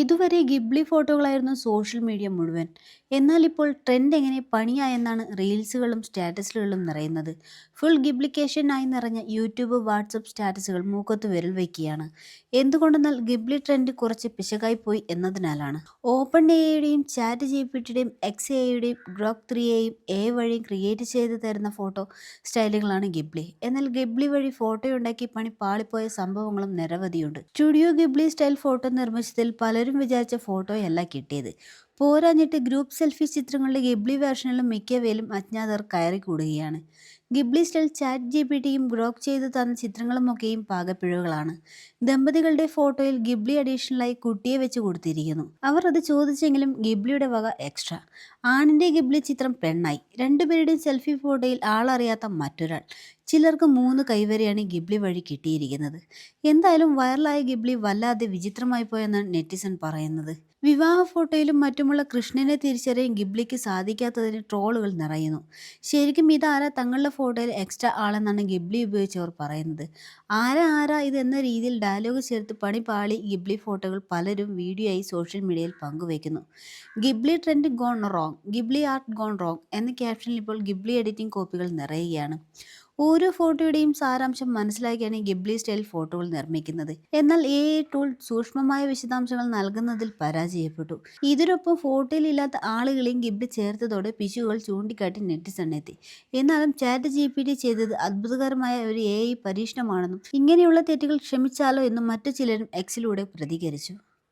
ഇതുവരെ Ghibli ഫോട്ടോകളായിരുന്നു social media മുഴുവൻ. എന്നാൽ ഇപ്പോൾ ട്രെൻഡ് എങ്ങനെ പണിയായെന്നാണ് റീൽസുകളും സ്റ്റാറ്റസുകളും നിറയുന്നത്. ഫുൾ ഗിബ്ലിക്കേഷനായി നിറഞ്ഞ യൂട്യൂബ്, വാട്സപ്പ് സ്റ്റാറ്റസുകൾ മൂക്കത്ത് വിരൽ വയ്ക്കുകയാണ്. എന്തുകൊണ്ടെന്നാൽ ഗിബ്ലി ട്രെൻഡ് കുറച്ച് പിശകായി പോയി എന്നതിനാലാണ്. ഓപ്പൺ എയുടെയും ചാറ്റ് ജി പി ടിയുടെയും എക്സ് എയുടെയും ഗ്രോക്ക് ത്രീയെയും എ വഴി ക്രിയേറ്റ് ചെയ്ത് തരുന്ന ഫോട്ടോ സ്റ്റൈലുകളാണ് ഗിബ്ലി. എന്നാൽ ഗിബ്ലി വഴി ഫോട്ടോയുണ്ടാക്കി പണി പാളിപ്പോയ സംഭവങ്ങളും നിരവധിയുണ്ട്. സ്റ്റുഡിയോ ഗിബ്ലി സ്റ്റൈൽ ഫോട്ടോ നിർമ്മിച്ചതിൽ പലരും വിചാരിച്ച ഫോട്ടോയല്ല കിട്ടിയത്. പോരാഞ്ഞിട്ട് ഗ്രൂപ്പ് സെൽഫി ചിത്രങ്ങളുടെ ഗിബ്ലി വേർഷനിലും മിക്കവേലും അജ്ഞാതർ കയറിക്കൂടുകയാണ്. ഗിബ്ലി സ്റ്റൈൽ ചാറ്റ് ജി ജിപിടിയും ഗ്രോക്ക് ചെയ്തു തന്ന ചിത്രങ്ങളുമൊക്കെയും പാകപ്പിഴവുകളാണ്. ദമ്പതികളുടെ ഫോട്ടോയിൽ ഗിബ്ലി അഡീഷണലായി കുട്ടിയെ വെച്ച് കൊടുത്തിരിക്കുന്നു. അവർ അത് ചോദിച്ചെങ്കിലും ഗിബ്ലിയുടെ വക എക്സ്ട്രാ. ആണിന്റെ ഗിബ്ലി ചിത്രം പെണ്ണായി. രണ്ടുപേരുടെയും സെൽഫി ഫോട്ടോയിൽ ആളറിയാത്ത മറ്റൊരാൾ. ചിലർക്ക് മൂന്ന് കൈവരെയാണ് ഗിബ്ലി വഴി കിട്ടിയിരിക്കുന്നത്. എന്തായാലും വൈറലായ ഗിബ്ലി വല്ലാതെ വിചിത്രമായി പോയെന്നാണ് നെറ്റിസൺ പറയുന്നത്. വിവാഹ ഫോട്ടോയിലും മറ്റുമുള്ള കൃഷ്ണനെ തിരിച്ചറിയാൻ ഗിബ്ലിക്ക് സാധിക്കാത്തതിന് ട്രോളുകൾ നിറയുന്നു. ശരിക്കും ഇതാരാ തങ്ങളുടെ ഫോട്ടോയിൽ എക്സ്ട്രാ ആളെന്നാണ് ഗിബ്ലി ഉപയോഗിച്ചവർ പറയുന്നത്. ആരാ ആരാ ഇത് എന്ന രീതിയിൽ ഡയലോഗ് ചേർത്ത് പണി പാളി ഗിബ്ലി ഫോട്ടോകൾ പലരും വീഡിയോ ആയി സോഷ്യൽ മീഡിയയിൽ പങ്കുവയ്ക്കുന്നു. Ghibli trend gone wrong, Ghibli art gone wrong എന്ന ക്യാപ്ഷനിൽ ഇപ്പോൾ ഗിബ്ലി എഡിറ്റിംഗ് കോപ്പികൾ നിറയുകയാണ്. ഓരോ ഫോട്ടോയുടെയും സാരാംശം മനസ്സിലാക്കിയാണ് ഗിബ്ലി സ്റ്റൈൽ ഫോട്ടോകൾ നിർമ്മിക്കുന്നത്. എന്നാൽ എ എഐ ടൂൾ സൂക്ഷ്മമായ വിശദാംശങ്ങൾ നൽകുന്നതിൽ പരാജയപ്പെട്ടു. ഇതിനൊപ്പം ഫോട്ടോയിൽ ഇല്ലാത്ത ആളുകളെയും ഗിബ്ലി ചേർത്തതോടെ പിശുകൾ ചൂണ്ടിക്കാട്ടി നെറ്റിസൺ എത്തി. എന്നാലും ചാറ്റ് ജി പി ജിപിടി ചെയ്തത് അത്ഭുതകരമായ ഒരു എ ഐ പരീക്ഷണമാണെന്നും ഇങ്ങനെയുള്ള തെറ്റുകൾ ക്ഷമിച്ചാലോ എന്നും മറ്റു ചിലരും എക്സിലൂടെ പ്രതികരിച്ചു.